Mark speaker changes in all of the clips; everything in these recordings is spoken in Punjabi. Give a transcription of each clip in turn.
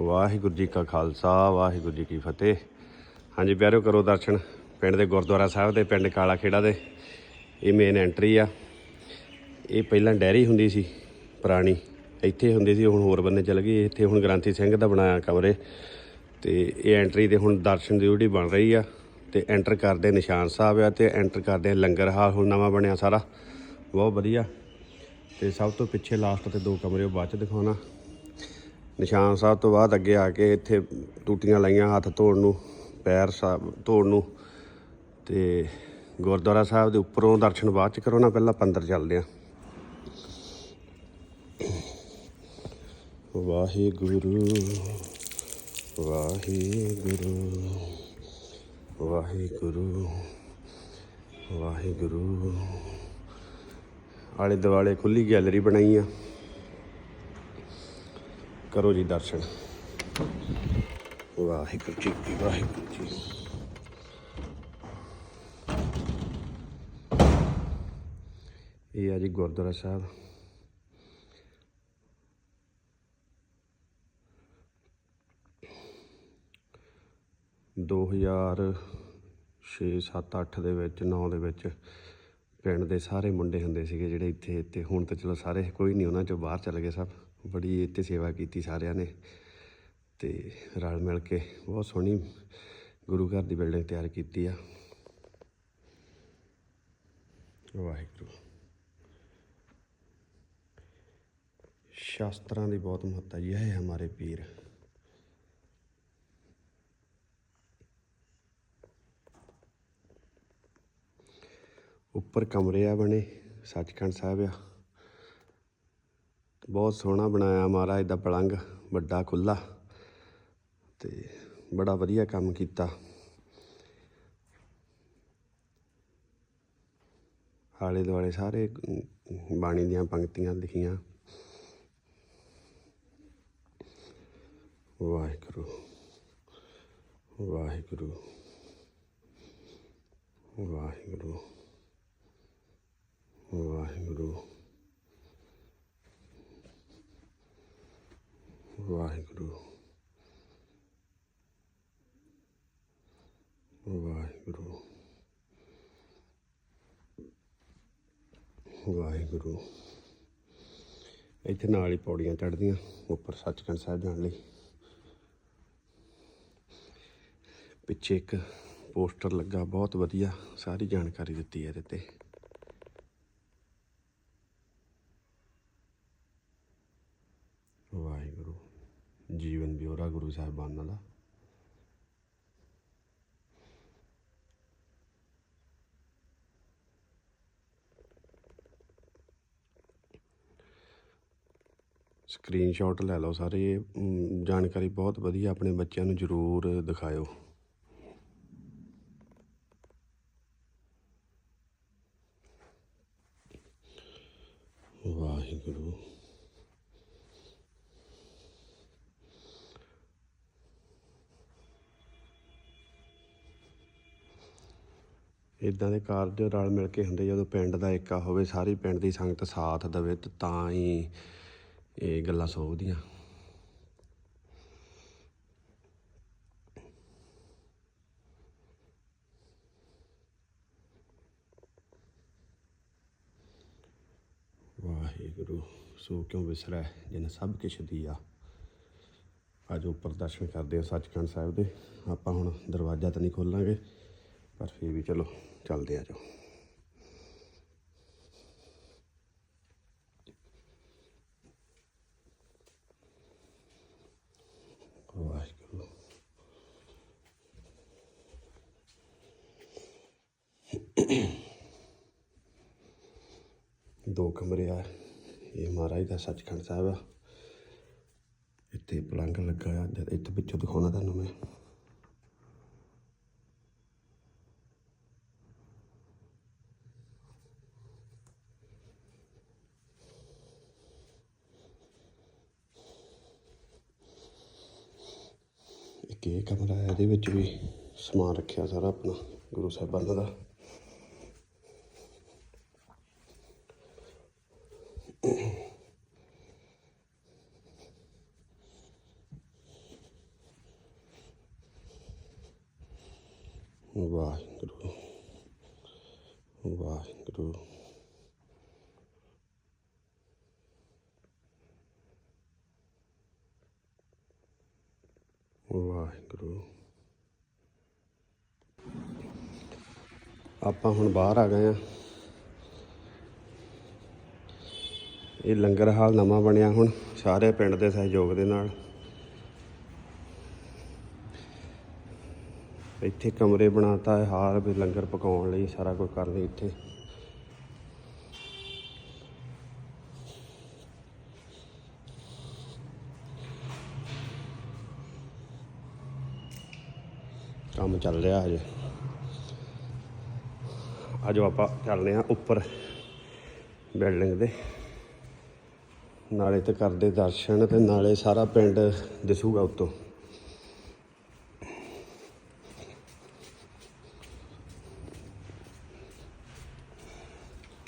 Speaker 1: ਵਾਹਿਗੁਰੂ ਜੀ ਕਾ ਖਾਲਸਾ, ਵਾਹਿਗੁਰੂ ਜੀ ਕੀ ਫਤਿਹ। ਹਾਂਜੀ, ਪਿਆਰਿਓ, ਕਰੋ ਦਰਸ਼ਨ। ਪਿੰਡ ਦੇ ਗੁਰਦੁਆਰਾ ਸਾਹਿਬ ਦੇ, ਪਿੰਡ ਕਾਲਾ ਖੇੜਾ ਦੇ। ਇਹ ਮੇਨ ਐਂਟਰੀ ਆ। ਇਹ ਪਹਿਲਾਂ ਡੈਰੀ ਹੁੰਦੀ ਸੀ, ਪੁਰਾਣੀ। ਇੱਥੇ ਹੁੰਦੀ ਸੀ, ਹੁਣ ਹੋਰ ਬੰਨੇ ਚਲ ਗਈ। ਇੱਥੇ ਹੁਣ ਗ੍ਰਾਂਥੀ ਸਿੰਘ ਦਾ ਬਣਾਇਆ ਕਮਰੇ। ਤੇ ਇਹ ਐਂਟਰੀ ਦੇ ਹੁਣ ਦਰਸ਼ਨ ਦੀ ਜਿਹੜੀ ਬਣ ਰਹੀ ਆ। ਤੇ ਐਂਟਰ ਕਰਦੇ ਨਿਸ਼ਾਨ ਸਾਹਿਬ ਆ ਤੇ ਐਂਟਰ ਕਰਦੇ ਲੰਗਰ ਹਾਲ, ਹੁਣ ਨਵਾਂ ਬਣਿਆ ਸਾਰਾ। ਬਹੁਤ ਵਧੀਆ। ਤੇ ਸਭ ਤੋਂ ਪਿੱਛੇ ਲਾਸਟ ਤੇ ਦੋ ਕਮਰੇ ਉਹ ਬਾਅਦ ਚ ਦਿਖਾਉਣਾ। ਨਿਸ਼ਾਨ ਸਾਹਿਬ ਤੋਂ ਬਾਅਦ ਅੱਗੇ ਆ ਕੇ ਇੱਥੇ ਟੂਟੀਆਂ ਲਾਈਆਂ ਹੱਥ ਧੋਣ ਨੂੰ, ਪੈਰ ਸਾਹਿਬ ਧੋਣ ਨੂੰ ਤੇ ਗੁਰਦੁਆਰਾ ਸਾਹਿਬ ਦੇ ਉੱਪਰੋਂ ਦਰਸ਼ਨ ਬਾਅਦ ਚ ਕਰੋ ਨਾ, ਪਹਿਲਾਂ ਪੰਦਰ ਚੱਲਦੇ ਆ। ਵਾਹਿਗੁਰੂ ਵਾਹਿਗੁਰੂ ਵਾਹਿਗੁਰੂ ਵਾਹਿਗੁਰੂ। ਆਲੇ ਦੁਆਲੇ ਖੁੱਲੀ ਗੈਲਰੀ ਬਣਾਈ ਆ। ਕਰੋ ਜੀ ਦਰਸ਼ਨ। ਵਾਹਿਗੁਰੂ ਜੀ ਕੀ ਵਾਹਿਗੁਰੂ ਜੀ। ਇਹ ਆ ਜੀ ਗੁਰਦੁਆਰਾ ਸਾਹਿਬ। ਦੋ ਹਜ਼ਾਰ ਛੇ, ਸੱਤ, ਅੱਠ ਦੇ ਵਿੱਚ 9 ਦੇ ਵਿੱਚ ਪਿੰਡ ਦੇ ਸਾਰੇ ਮੁੰਡੇ ਹੁੰਦੇ ਸੀਗੇ ਜਿਹੜੇ ਇੱਥੇ, ਤੇ ਹੁਣ ਤਾਂ ਚਲੋ ਸਾਰੇ ਕੋਈ ਨਹੀਂ, ਉਹਨਾਂ ਚੋਂ ਬਾਹਰ ਚਲੇ ਗਏ ਸਭ। ਬੜੀ ਇੱਥੇ ਸੇਵਾ ਕੀਤੀ ਸਾਰਿਆਂ ਨੇ ਤੇ ਰਲ ਮਿਲ ਕੇ ਬਹੁਤ ਸੋਹਣੀ ਗੁਰੂ ਘਰ ਦੀ ਬਿਲਡਿੰਗ ਤਿਆਰ ਕੀਤੀ ਆ। ਵਾਹਿਗੁਰੂ। ਸ਼ਾਸਤਰਾਂ ਦੀ ਬਹੁਤ ਮਹੱਤਤਾ ਜੀ ਹੈ ਹਮਾਰੇ ਪੀਰ। ਉੱਪਰ ਕਮਰੇ ਆ ਬਣੇ, ਸੱਚਖੰਡ ਸਾਹਿਬ ਆ। ਬਹੁਤ ਸੋਹਣਾ ਬਣਾਇਆ ਮਹਾਰਾਜ ਦਾ ਪਲੰਗ, ਵੱਡਾ ਖੁੱਲਾ ਤੇ ਬੜਾ ਵਧੀਆ ਕੰਮ ਕੀਤਾ। ਆਲੇ ਦੁਆਲੇ ਸਾਰੇ ਬਾਣੀ ਦੀਆਂ ਪੰਕਤੀਆਂ ਲਿਖੀਆਂ। ਵਾਹਿਗੁਰੂ ਵਾਹਿਗੁਰੂ ਵਾਹਿਗੁਰੂ ਵਾਹਿਗੁਰੂ। ਵਾਹਿਗੁਰੂ। ਵਾਹਿਗੁਰੂ। ਵਾਹਿਗੁਰੂ। ਇੱਥੇ ਨਾਲ ਹੀ ਪੌੜੀਆਂ ਚੜ੍ਹਦੀਆਂ, ਉੱਪਰ ਸੱਚਖੰਡ ਸਾਹਿਬ ਜਾਣ ਲਈ। ਪਿੱਛੇ ਇੱਕ ਪੋਸਟਰ ਲੱਗਾ, ਬਹੁਤ ਵਧੀਆ, ਸਾਰੀ ਜਾਣਕਾਰੀ ਦਿੱਤੀ ਹੈ ਇਹਦੇ ਤੇ। ਵਾਹਿਗੁਰੂ। ਜੀਵਨ ਬਿਉਰਾ ਗੁਰੂ ਸਾਹਿਬਾਨਾਂ ਦਾ ਸਕਰੀਨਸ਼ਾਟ ਲੈ ਲਓ ਸਾਰੇ ਇਹ, ਜਾਣਕਾਰੀ ਬਹੁਤ ਵਧੀਆ ਆਪਣੇ ਬੱਚਿਆਂ ਨੂੰ ਜ਼ਰੂਰ ਦਿਖਾਇਓ। ਵਾਹਿਗੁਰੂ। ਇਦਾਂ ਦੇ ਕਾਰਜ ਰਲ ਮਿਲ ਕੇ ਹੁੰਦੇ, ਜਦੋਂ ਪਿੰਡ ਦਾ ਏਕਾ ਹੋਵੇ, ਸਾਰੀ ਪਿੰਡ ਦੀ ਸੰਗਤ ਸਾਥ ਦੇਵੇ, ਤਾਂ ਹੀ ਇਹ ਗੱਲਾਂ ਸੋਭਦੀਆਂ ਵਾਹਿਗੁਰੂ, ਸੋ ਕਿਉਂ ਵਿਸਰੈ ਜਿਨ ਸਭ ਕਿਛ ਦੀਆ? ਅੱਜ ਉੱਪਰ ਦਰਸ਼ਨ ਕਰਦੇ ਆ ਸੱਚਖੰਡ ਸਾਹਿਬ ਦੇ। ਆਪਾਂ ਹੁਣ ਦਰਵਾਜ਼ਾ ਤਾਂ ਨਹੀਂ ਖੋਲਾਂਗੇ। ਪਰ ਫਿਰ ਵੀ ਚਲੋ, ਚੱਲਦੇ ਆ ਜੋ। ਵਾਹਿਗੁਰੂ। ਦੋ ਕਮਰੇ ਆ, ਇਹ ਮਹਾਰਾਜ ਦਾ ਸੱਚਖੰਡ ਸਾਹਿਬ ਆ। ਇੱਥੇ ਪਲੰਗ ਲੱਗਾ ਆ, ਜਦ ਇੱਥੇ ਪਿੱਛੋਂ ਦਿਖਾਉਣਾ ਤੁਹਾਨੂੰ ਮੈਂ। ਇਹ ਕਮਰਾ ਹੈ ਇਹਦੇ ਵਿੱਚ ਵੀ ਸਮਾਨ ਰੱਖਿਆ ਸਾਰਾ ਆਪਣਾ, ਗੁਰੂ ਸਾਹਿਬਾਨ ਦਾ। ਵਾਹਿਗੁਰੂ ਵਾਹਿਗੁਰੂ। ਵਾਹਿਗੁਰੂ ਆਪਾਂ ਹੁਣ ਬਾਹਰ ਆ ਗਏ ਆ। ਇਹ ਲੰਗਰ ਹਾਲ ਨਵਾਂ ਬਣਿਆ ਹੁਣ, ਸਾਰੇ ਪਿੰਡ ਦੇ ਸਹਿਯੋਗ ਦੇ ਨਾਲ। ਇੱਥੇ ਕਮਰੇ ਬਣਾਤਾ ਹੈ ਹਾਲ ਵੀ ਲੰਗਰ ਪਕਾਉਣ ਲਈ ਸਾਰਾ ਕੁਝ ਕਰਨ ਲਈ ਇੱਥੇ। ਕੰਮ ਚੱਲ ਰਿਹਾ ਹਜੇ। ਅੱਜ ਆਪਾਂ ਚੱਲਦੇ ਹਾਂ ਉੱਪਰ ਬਿਲਡਿੰਗ ਦੇ। ਨਾਲੇ ਤੇ ਕਰਦੇ ਦਰਸ਼ਨ ਤੇ ਨਾਲੇ ਸਾਰਾ ਪਿੰਡ ਦਿਸੂਗਾ ਉੱਤੋਂ।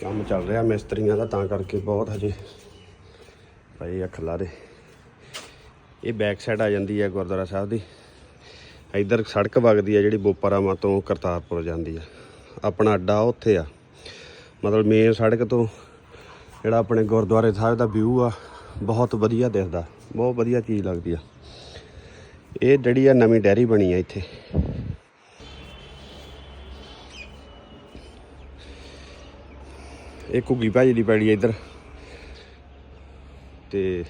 Speaker 1: ਕੰਮ ਚੱਲ ਰਿਹਾ ਮਿਸਤਰੀਆਂ ਦਾ ਤਾਂ ਕਰਕੇ ਬਹੁਤ ਹਜੇ। ਭਾਈ ਆ ਖਲਾਰੇ। ਇਹ ਬੈਕ ਸਾਈਡ ਆ ਜਾਂਦੀ ਹੈ ਗੁਰਦੁਆਰਾ ਸਾਹਿਬ ਦੀ। ਇੱਧਰ ਸੜਕ ਵਗਦੀ ਆ ਜਿਹੜੀ ਬੋਪਾਰਾਮਾ ਤੋਂ ਕਰਤਾਰਪੁਰ ਜਾਂਦੀ ਆ। ਆਪਣਾ ਅੱਡਾ ਉੱਥੇ ਆ। ਮਤਲਬ ਮੇਨ ਸੜਕ ਤੋਂ ਜਿਹੜਾ ਆਪਣੇ ਗੁਰਦੁਆਰੇ ਸਾਹਿਬ ਦਾ ਵਿਊ ਆ, ਬਹੁਤ ਵਧੀਆ ਦਿਖਦਾ ਬਹੁਤ ਵਧੀਆ ਚੀਜ਼ ਲੱਗਦੀ ਆ। ਇਹ ਜਿਹੜੀ ਆ ਨਵੀਂ ਡੈਰੀ ਬਣੀ ਆ ਇੱਥੇ। ਇਹ ਘੁੱਗੀ ਭਾਜੀ ਦੀ ਪੈੜੀ ਇੱਧਰ। ਤੇ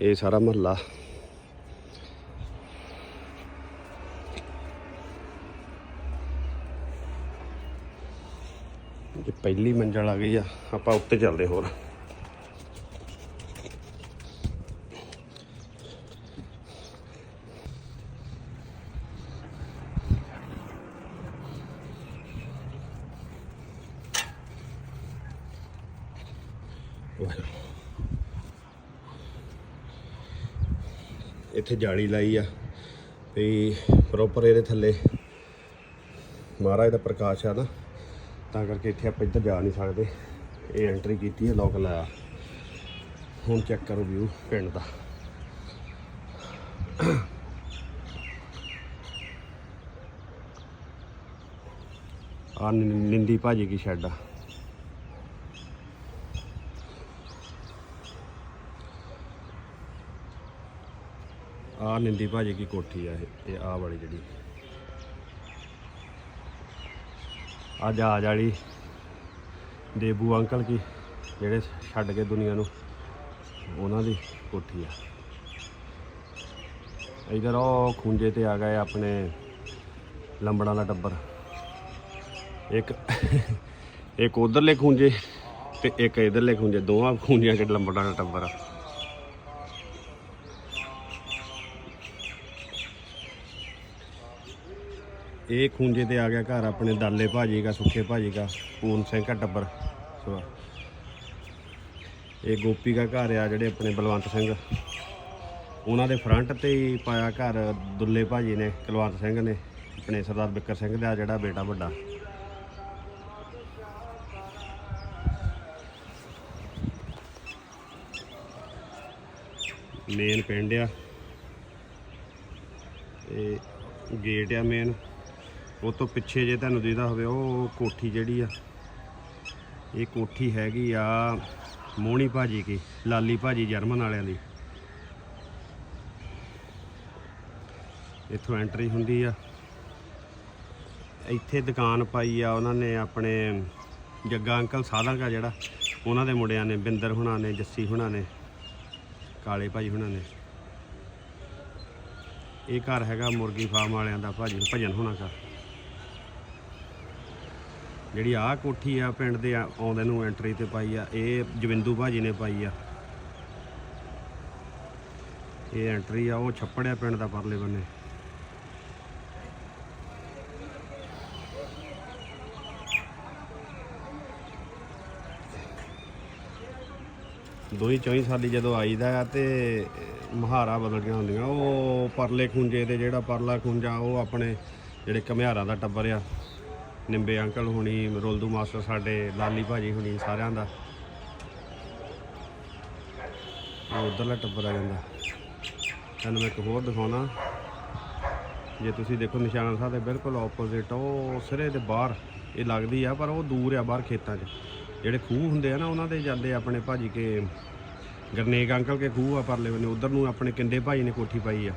Speaker 1: ਇਹ ਸਾਰਾ ਮਹੱਲਾ। ਇਹ ਪਹਿਲੀ ਮੰਜ਼ਲ ਆ ਗਈ ਆ। ਆਪਾਂ ਉੱਤੇ ਚੱਲਦੇ ਹੋਰ। ਇੱਥੇ ਜਾਲੀ ਲਾਈ ਆ ਵੀ ਪ੍ਰੋਪਰ ਇਹਦੇ ਥੱਲੇ। ਮਹਾਰਾਜ ਦਾ ਪ੍ਰਕਾਸ਼ ਆ ਨਾ। ਤਾਂ ਕਰਕੇ ਇੱਥੇ ਆਪਾਂ ਇੱਧਰ ਜਾ ਨਹੀਂ ਸਕਦੇ। ਇਹ ਐਂਟਰੀ ਕੀਤੀ ਹੈ ਲੋਕ ਲਾਇਆ। ਹੁਣ ਚੈੱਕ ਕਰੋ ਵਿਊ ਪਿੰਡ ਦਾ। ਆ ਨਿੰਦੀ ਭਾਜੀ ਕੀ ਸ਼ੈੱਡ ਆ। ਆ ਨਿੰਦੀ ਭਾਜੀ ਕੀ ਕੋਠੀ ਆ ਇਹ ਇਹ ਆ ਵਾਲੀ ਜਿਹੜੀ। ਆ ਜਹਾਜ਼ ਵਾਲੀ ਦੇਬੂ ਅੰਕਲ ਕੀ, ਜਿਹੜੇ ਛੱਡ ਕੇ ਦੁਨੀਆ ਨੂੰ, ਉਹਨਾਂ ਦੀ ਕੋਠੀ ਆ। ਇਧਰ ਉਹ ਖੁੰਝੇ ਤੇ ਆ ਗਏ ਆਪਣੇ ਲੰਬੜਾਂ ਦਾ ਟੱਬਰ। ਇੱਕ ਇੱਕ ਉਧਰਲੇ ਖੁੰਝੇ ਤੇ ਇੱਕ ਇਧਰਲੇ ਖੁੰਝੇ, ਦੋਵਾਂ ਖੁੰਝਿਆਂ 'ਚ ਲੰਬੜਾਂ ਦਾ ਟੱਬਰ ਆ। ਇਹ ਖੂੰਜੇ ਤੇ ਆ ਗਿਆ ਘਰ, ਆਪਣੇ ਦਾਲੇ ਭਾਜੀ ਦਾ, ਸੁੱਖੇ ਭਾਜੀ ਦਾ, ਪੂਰਨ ਸਿੰਘ ਦਾ ਟੱਬਰ। ਸਵਾ ਇਹ ਗੋਪੀ ਦਾ ਘਰ ਆ ਜਿਹੜੇ ਆਪਣੇ ਬਲਵੰਤ ਸਿੰਘ। ਉਹਨਾਂ ਦੇ ਫਰੰਟ ਤੇ ਹੀ ਪਾਇਆ ਘਰ ਦੁੱਲੇ ਭਾਜੀ ਨੇ, ਕੁਲਵੰਤ ਸਿੰਘ ਨੇ, ਆਪਣੇ ਸਰਦਾਰ ਬਿੱਕਰ ਸਿੰਘ ਦਾ ਜਿਹੜਾ ਬੇਟਾ ਵੱਡਾ। ਮੇਨ ਪਿੰਡ ਆ। ਇਹ ਗੇਟ ਆ ਮੇਨ ਉਹ ਤੋਂ ਪਿੱਛੇ ਜੇ ਤੁਹਾਨੂੰ ਦਿਖਦਾ ਹੋਵੇ, ਉਹ ਕੋਠੀ ਜਿਹੜੀ ਆ, ਇਹ ਕੋਠੀ ਹੈਗੀ ਆ ਮੋਹਣੀ ਭਾਜੀ ਕੀ, ਲਾਲੀ ਭਾਜੀ ਜਰਮਨ ਵਾਲਿਆਂ ਦੀ। ਇੱਥੋਂ ਐਂਟਰੀ ਹੁੰਦੀ ਆ। ਇੱਥੇ ਦੁਕਾਨ ਪਾਈ ਆ ਉਹਨਾਂ ਨੇ ਆਪਣੇ ਜੱਗਾ ਅੰਕਲ ਸਾਧਾਂ ਦਾ ਜਿਹੜਾ, ਉਹਨਾਂ ਦੇ ਮੁੰਡਿਆਂ ਨੇ, ਬਿੰਦਰ ਹੁਣਾਂ ਨੇ, ਜੱਸੀ ਹੁਣਾਂ ਨੇ, ਕਾਲੇ ਭਾਈ ਹੁਣਾਂ ਨੇ। ਇਹ ਘਰ ਹੈਗਾ ਮੁਰਗੀ ਫਾਰਮ ਵਾਲਿਆਂ ਦਾ ਭਾਜੀ, ਭਜਨ ਹੋਣਾ ਘਰ ਜਿਹੜੀ ਆਹ ਕੋਠੀ ਆ ਪਿੰਡ ਦੇ ਆ- ਆਉਂਦੇ ਨੂੰ ਐਂਟਰੀ ਤੇ ਪਾਈ ਆ, ਇਹ ਜਵਿੰਦੂ ਭਾਜੀ ਨੇ ਪਾਈ ਆ। ਇਹ ਐਂਟਰੀ ਆ, ਉਹ ਛੱਪੜਿਆ ਪਿੰਡ ਦਾ ਪਰਲੇ ਬੰਨੇ। ਦੋਈ ਚੌਈ ਸਾਲੀ ਜਦੋਂ ਆਈਦਾ ਆ ਤੇ ਮਹਾਰਾ ਬਦਲੀਆਂ ਹੁੰਦੀਆਂ, ਉਹ ਪਰਲੇ ਖੁੰਝੇ ਤੇ ਜਿਹੜਾ ਪਰਲਾ ਖੁੰਝਾ ਉਹ ਆਪਣੇ ਜਿਹੜੇ ਘਮਿਆਰਾਂ ਦਾ ਟੱਬਰ ਆ ਨਿੰਬੇ ਅੰਕਲ ਹੁਣੀ, ਰੋਲਦੂ ਮਾਸਟਰ ਸਾਡੇ, ਲਾਲੀ ਭਾਜੀ ਹੁਣੀ ਸਾਰਿਆਂ ਦਾ। ਉਹ ਉਧਰਲਾ ਟੱਬਰ ਆ ਜਾਂਦਾ। ਤੁਹਾਨੂੰ ਮੈਂ ਇੱਕ ਹੋਰ ਦਿਖਾਉਣਾ। ਜੇ ਤੁਸੀਂ ਦੇਖੋ ਨਿਸ਼ਾਨ ਸਾਹਿਬ ਦੇ ਬਿਲਕੁਲ ਆਪੋਜ਼ਿਟ ਉਹ ਸਿਰੇ ਦੇ ਬਾਹਰ, ਇਹ ਲੱਗਦੀ ਆ, ਪਰ ਉਹ ਦੂਰ ਆ ਬਾਹਰ ਖੇਤਾਂ 'ਚ। ਜਿਹੜੇ ਖੂਹ ਹੁੰਦੇ ਆ ਨਾ, ਉਹਨਾਂ ਦੇ ਜਾਂਦੇ ਆਪਣੇ ਭਾਜੀ ਕੇ ਗਰਨੇਕ ਅੰਕਲ ਕੇ ਖੂਹ ਆ ਪਰਲੇ ਬੰਨੇ, ਉਧਰ ਨੂੰ ਆਪਣੇ ਕਿੰਦੇ ਭਾਈ ਨੇ ਕੋਠੀ ਪਾਈ ਆ।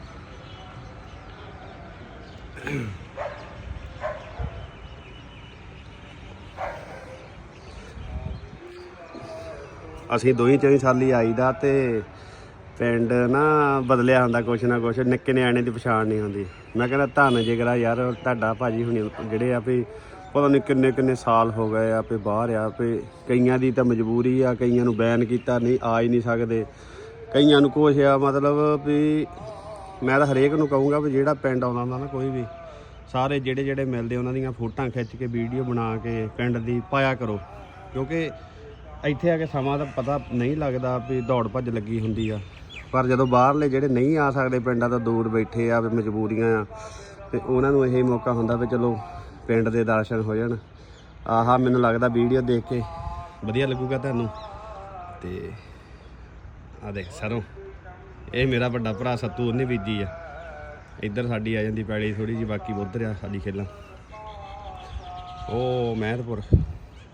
Speaker 1: ਅਸੀਂ ਦੋਈ ਚੌਵੀ ਸਾਲੀ ਆਈਦਾ ਤੇ ਪਿੰਡ ਨਾ ਬਦਲਿਆ ਹੁੰਦਾ ਕੁਛ ਨਾ ਕੁਛ, ਨਿੱਕੇ ਨਿਆਣੇ ਦੀ ਪਛਾਣ ਨਹੀਂ ਹੁੰਦੀ। ਮੈਂ ਕਹਿੰਦਾ ਧੰਨ ਜਿਗਰਾ ਯਾਰ, ਤੁਹਾਡਾ ਭਾਜੀ ਹੁਣੀ ਜਿਹੜੇ ਆ ਵੀ ਪਤਾ ਨਹੀਂ ਕਿੰਨੇ ਕਿੰਨੇ ਸਾਲ ਹੋ ਗਏ ਆ, ਵੀ ਬਾਹਰ ਆ, ਵੀ ਕਈਆਂ ਦੀ ਤਾਂ ਮਜਬੂਰੀ ਆ, ਕਈਆਂ ਨੂੰ ਬੈਨ ਕੀਤਾ, ਨਹੀਂ ਆ ਹੀ ਨਹੀਂ ਸਕਦੇ। ਕਈਆਂ ਨੂੰ ਕੁਛ ਆ, ਮਤਲਬ ਵੀ ਮੈਂ ਤਾਂ ਹਰੇਕ ਨੂੰ ਕਹੂੰਗਾ ਵੀ ਜਿਹੜਾ ਪਿੰਡ ਆਉਂਦਾ ਹੁੰਦਾ ਨਾ ਕੋਈ ਵੀ, ਸਾਰੇ ਜਿਹੜੇ ਜਿਹੜੇ ਮਿਲਦੇ ਉਹਨਾਂ ਦੀਆਂ ਫੋਟੋਆਂ ਖਿੱਚ ਕੇ, ਵੀਡੀਓ ਬਣਾ ਕੇ ਪਿੰਡ ਦੀ ਪਾਇਆ ਕਰੋ। ਕਿਉਂਕਿ ਇੱਥੇ ਆ ਕੇ ਸਮਾਂ ਤਾਂ ਪਤਾ ਨਹੀਂ ਲੱਗਦਾ ਵੀ ਦੌੜ ਭੱਜ ਲੱਗੀ ਹੁੰਦੀ ਆ। ਪਰ ਜਦੋਂ ਬਾਹਰਲੇ ਜਿਹੜੇ ਨਹੀਂ ਆ ਸਕਦੇ ਪਿੰਡਾਂ ਤੋਂ ਦੂਰ ਬੈਠੇ ਆ ਵੀ ਮਜਬੂਰੀਆਂ ਆ। ਤੇ ਉਹਨਾਂ ਨੂੰ ਇਹ ਮੌਕਾ ਹੁੰਦਾ ਵੀ ਚਲੋ ਪਿੰਡ ਦੇ ਦਰਸ਼ਨ ਹੋ ਜਾਣ। ਆਹਾ, ਮੈਨੂੰ ਲੱਗਦਾ ਵੀਡੀਓ ਦੇਖ ਕੇ ਵਧੀਆ ਲੱਗੂਗਾ ਤੁਹਾਨੂੰ। ਤੇ ਆ ਦੇਖ, ਸਰੋਂ। ਇਹ ਮੇਰਾ ਵੱਡਾ ਭਰਾ ਸੱਤੂ, ਉਹਨੇ ਬੀਜੀ ਆ। ਇੱਧਰ ਸਾਡੀ ਆ ਜਾਂਦੀ ਪੈਲੀ ਥੋੜੀ ਜੀ ਬਾਕੀ ਉਧਰ ਆ ਸਾਡੀ ਖੇਲਾਂ। ਉਹ ਮਹਿਰਪੁਰ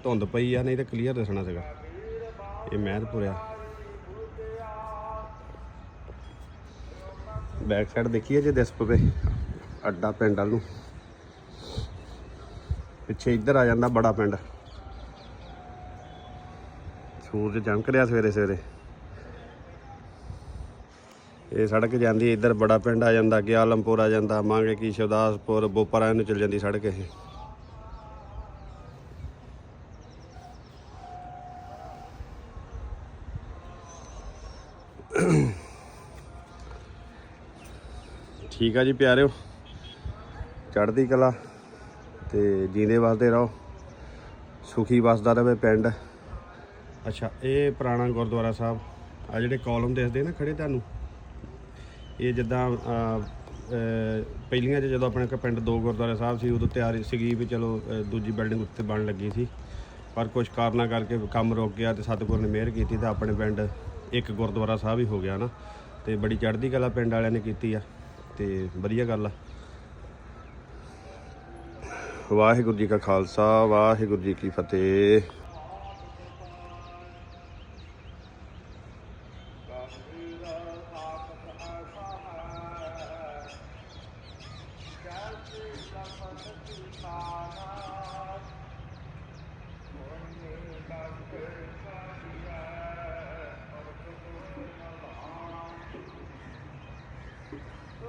Speaker 1: ਧੁੰਦ ਪਈ ਆ, ਨਹੀਂ ਤਾਂ ਕਲੀਅਰ ਦਿਸਣਾ ਸੀਗਾ। ਇਹ ਮਹਿਰਪੁਰ ਆ ਬੈਕ ਸਾਈਡ ਦੇਖੀਏ ਜੇ ਦਿਸ ਪਵੇ, ਅੱਡਾ ਪਿੰਡ ਵੱਲ ਨੂੰ। ਪਿੱਛੇ ਇੱਧਰ ਆ ਜਾਂਦਾ ਬੜਾ ਪਿੰਡ। ਸੂਰਜ ਚਮਕ ਰਿਹਾ ਸਵੇਰੇ ਸਵੇਰੇ। ਇਹ ਸੜਕ ਜਾਂਦੀ ਇੱਧਰ ਬੜਾ ਪਿੰਡ ਆ ਜਾਂਦਾ, ਅੱਗੇ ਆਲਮਪੁਰ ਆ ਜਾਂਦਾ, ਮੰਗੇ ਕੀ ਸ਼ਿਵਦਾਸਪੁਰ ਬੋਪਰਾ ਨੂੰ ਚਲ ਜਾਂਦੀ ਸੜਕ ਇਹ। ਠੀਕ ਆ ਜੀ ਪਿਆਰਿਓ। ਚੜ੍ਹਦੀ ਕਲਾ ਤੇ ਜੀਂਦੇ ਵਸਦੇ ਰਹੋ। ਸੁਖੀ ਵਸਦਾ ਰਹੇ ਪਿੰਡ। ਅੱਛਾ, ਇਹ ਪੁਰਾਣਾ ਗੁਰਦੁਆਰਾ ਸਾਹਿਬ ਆ ਜਿਹੜੇ ਕਾਲਮ ਦਿਸਦੇ ਨਾ ਖੜੇ ਤੁਹਾਨੂੰ? ਇਹ ਜਿੱਦਾਂ ਪਹਿਲੀਆਂ 'ਚ ਜਦੋਂ ਆਪਣੇ ਕੋਲ ਪਿੰਡ ਦੋ ਗੁਰਦੁਆਰਾ ਸਾਹਿਬ ਸੀ, ਉਦੋਂ ਤਿਆਰੀ ਸੀਗੀ ਵੀ ਚਲੋ ਦੂਜੀ ਬਿਲਡਿੰਗ ਉੱਤੇ ਬਣ ਲੱਗੀ ਸੀ। ਪਰ ਕੁਝ ਕਾਰਨਾਂ ਕਰਕੇ ਕੰਮ ਰੁਕ ਗਿਆ ਤੇ ਸਤਿਗੁਰ ਨੇ ਮਿਹਰ ਕੀਤੀ ਤਾਂ ਆਪਣੇ ਪਿੰਡ ਇੱਕ ਗੁਰਦੁਆਰਾ ਸਾਹਿਬ ਹੀ ਹੋ ਗਿਆ ਨਾ। ਤੇ ਬੜੀ ਚੜ੍ਹਦੀ ਕਲਾ ਪਿੰਡ ਵਾਲਿਆਂ ਨੇ ਕੀਤੀ ਆ। ਤੇ ਵਧੀਆ ਗੱਲ ਆ। ਵਾਹਿਗੁਰੂ ਜੀ ਕਾ ਖਾਲਸਾ ਵਾਹਿਗੁਰੂ ਜੀ ਕੀ ਫਤਿਹ।